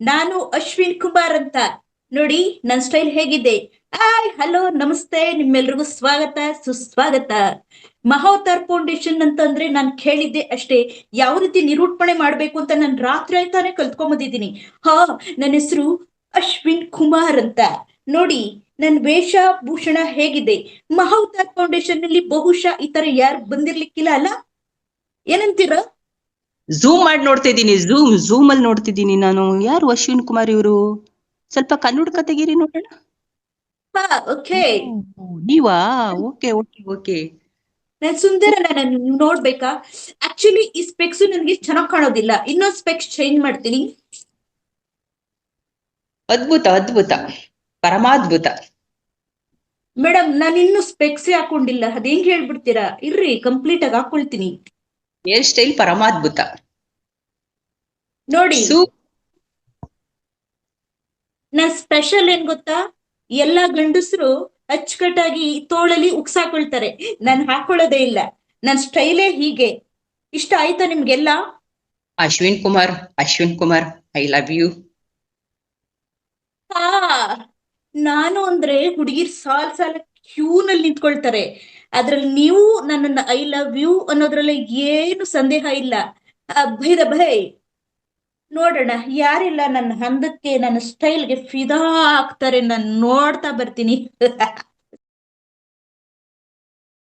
ನಾನು ಅಶ್ವಿನ್ ಕುಮಾರ್ ಅಂತ. ನೋಡಿ ನನ್ನ ಸ್ಟೈಲ್ ಹೇಗಿದೆ. ಹಾಯ್ ಹಲೋ ನಮಸ್ತೆ, ನಿಮ್ಮೆಲ್ರಿಗೂ ಸ್ವಾಗತ, ಸುಸ್ವಾಗತ. ಮಹಾವತಾರ್ ಫೌಂಡೇಶನ್ ಅಂತಂದ್ರೆ ನಾನು ಕೇಳಿದ್ದೆ ಅಷ್ಟೇ. ಯಾವ ರೀತಿ ನಿರೂಪಣೆ ಮಾಡ್ಬೇಕು ಅಂತ ನಾನು ರಾತ್ರಿ ಆಯ್ತಾನೆ ಕಲ್ತ್ಕೊಂಬಂದಿದ್ದೀನಿ ಹಾ, ನನ್ನ ಹೆಸರು ಅಶ್ವಿನ್ ಕುಮಾರ್ ಅಂತ. ನೋಡಿ ನನ್ನ ವೇಷಭೂಷಣ ಹೇಗಿದೆ. ಮಹಾವತಾರ್ ಫೌಂಡೇಶನ್ನಲ್ಲಿ ಬಹುಶಃ ಈ ತರ ಯಾರು ಬಂದಿರ್ಲಿಕ್ಕಿಲ್ಲ ಅಲ್ಲ? ಏನಂತೀರ? ಝೂಮ್ ಮಾಡಿ ನೋಡ್ತಾ ಇದ್ದೀನಿ. ಝೂಮ್ ಝೂಮ್ ಅಲ್ಲಿ ನೋಡ್ತಿದ್ದೀನಿ ನಾನು. ಯಾರು ಅಶ್ವಿನ್ ಕುಮಾರ್ ಇವರು? ಸ್ವಲ್ಪ ಕನ್ನಡ ತೆಗೀರಿ ನೋಡೋಣ? ಓಕೆ ನೀವಾ? ಓಕೆ ಓಕೆ ಓಕೆ ನಾನ್ ಸುಂದರ ನಾನು ನೀವು ನೋಡ್ಬೇಕಾ? ಆಕ್ಚುಲಿ ಈ ಸ್ಪೆಕ್ಸ್ ನನಗೆ ಚೆನ್ನಾಗಿ ಕಾಣೋದಿಲ್ಲ. ಇನ್ನೊಂದು ಸ್ಪೆಕ್ಸ್ ಚೇಂಜ್ ಮಾಡ್ತೀನಿ. ಅದ್ಭುತ ಅದ್ಭುತ. ಪರಮಾದ್ಭುತ. ಮೇಡಮ್ ನಾನು ಇನ್ನು ಸ್ಪೆಕ್ಸ್ ಹಾಕೊಂಡಿಲ್ಲ ಅದೇಂಗ್ ಹೇಳ್ಬಿಡ್ತೀರಾ? ಇರ್ರಿ ಕಂಪ್ಲೀಟ್ ಆಗಿ ಹಾಕೊಳ್ತೀನಿ. Hair style ಪರಮಾದ್ಭುತ. ನೋಡಿ. ನಾ ನನ್ ಸ್ಪೆಷಲ್ ಏನ್ ಗೊತ್ತಾ? ಎಲ್ಲಾ ಗಂಡಸರು ಅಚ್ಚುಕಟ್ಟಾಗಿ ತೋಳಲ್ಲಿ ಉಕ್ಸಾಕೊಳ್ತಾರೆ. ನಾನು ಹಾಕೊಳ್ಳೋದೇ ಇಲ್ಲ. ನನ್ ಸ್ಟೈಲೇ ಹೀಗೆ. ಇಷ್ಟ ಆಯ್ತಾ ನಿಮ್ಗೆಲ್ಲ? Ashwin Kumar Ashwin Kumar I love you. ಹಾ. ನಾನು ಅಂದ್ರೆ ಹುಡುಗಿರ್ ಸಾಲ್ ಸಾಲ ಕ್ಯೂನಲ್ಲಿ ನಿಂತ್ಕೊಳ್ತಾರೆ. ಅದ್ರಲ್ಲಿ ನೀವು ನನ್ನನ್ನ ಐ ಲವ್ ಯು ಅನ್ನೋದ್ರಲ್ಲಿ ಏನು ಸಂದೇಹ ಇಲ್ಲ. ಭೈದ ಭೈ, ನೋಡೋಣ, ಯಾರೆಲ್ಲ ನನ್ನ ಹಂದಕ್ಕೆ ನನ್ನ ಸ್ಟೈಲ್ಗೆ ಫಿದಾ ಆಗ್ತಾರೆ ನಾನು ನೋಡ್ತಾ ಬರ್ತೀನಿ.